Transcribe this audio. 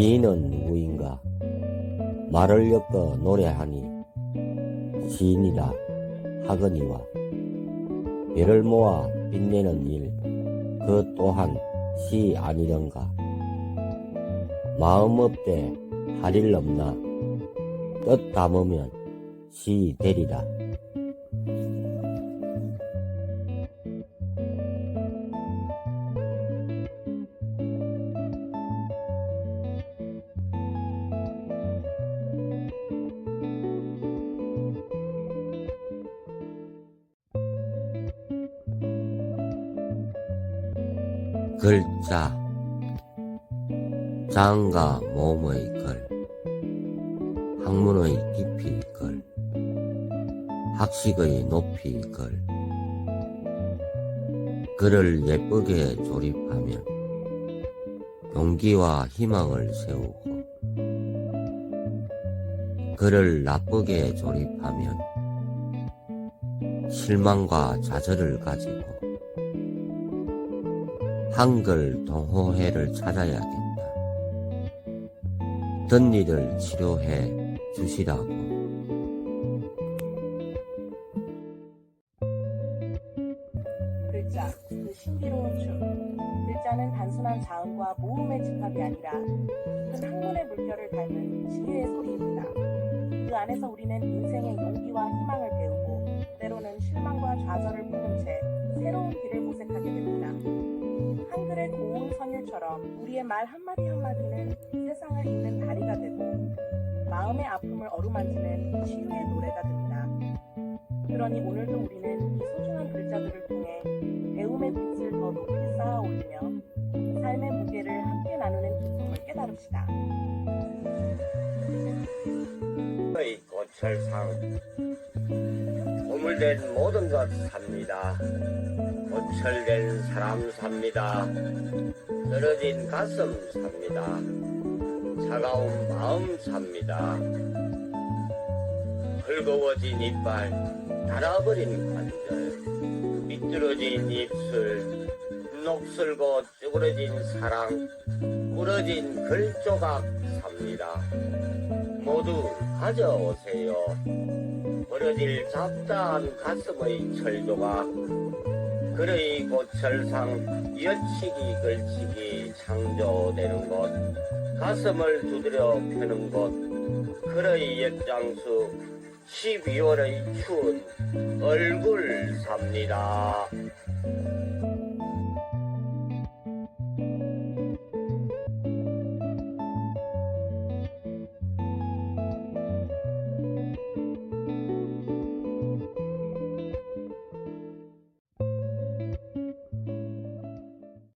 시인은 누구인가? 말을 엮어 노래하니 시인이라 하거니와 배를 모아 빛내는 일, 그 또한 시 아니던가? 마음 없대 할일 없나? 뜻 담으면 시 되리라. 글자. 장과 몸의 글. 학문의 깊이 글. 학식의 높이 글. 글을 예쁘게 조립하면 용기와 희망을 세우고 글을 나쁘게 조립하면 실망과 좌절을 가지고 한글 동호회를 찾아야겠다. 덧일을 치료해 주시라고. 글자, 그 신비로운 춤. 글자는 단순한 자음과 모음의 집합이 아니라 큰 학문의 물결을 닮은 지혜의 소리입니다. 그 안에서 우리는 인생의 용기와 희망을 배우고 선율처럼 우리의 말 한마디 한마디는 세상을 잇는 다리가 되고 마음의 아픔을 어루만지는 치유의 노래가 됩니다. 그러니 오늘도 우리는 이 소중한 글자들을 통해 배움의 빛을 더 높이 쌓아 올리며 삶의 무게를 함께 나누는 기쁨을 깨달읍시다. 의 고철상 고물된 모든 것 삽니다. 고철된 사람 삽니다. 떨어진 가슴 삽니다. 차가운 마음 삽니다. 헐거워진 이빨, 닳아버린 관절, 미끄러진 입술, 녹슬고 쭈그러진 사랑, 부러진 글조각 삽니다. 모두 가져오세요. 버려질 잡다한 가슴의 철조각, 글의 고철상 여치기 걸치기 창조되는 곳, 가슴을 두드려 펴는 곳, 글의 역장수 12월의 추운 얼굴 삽니다.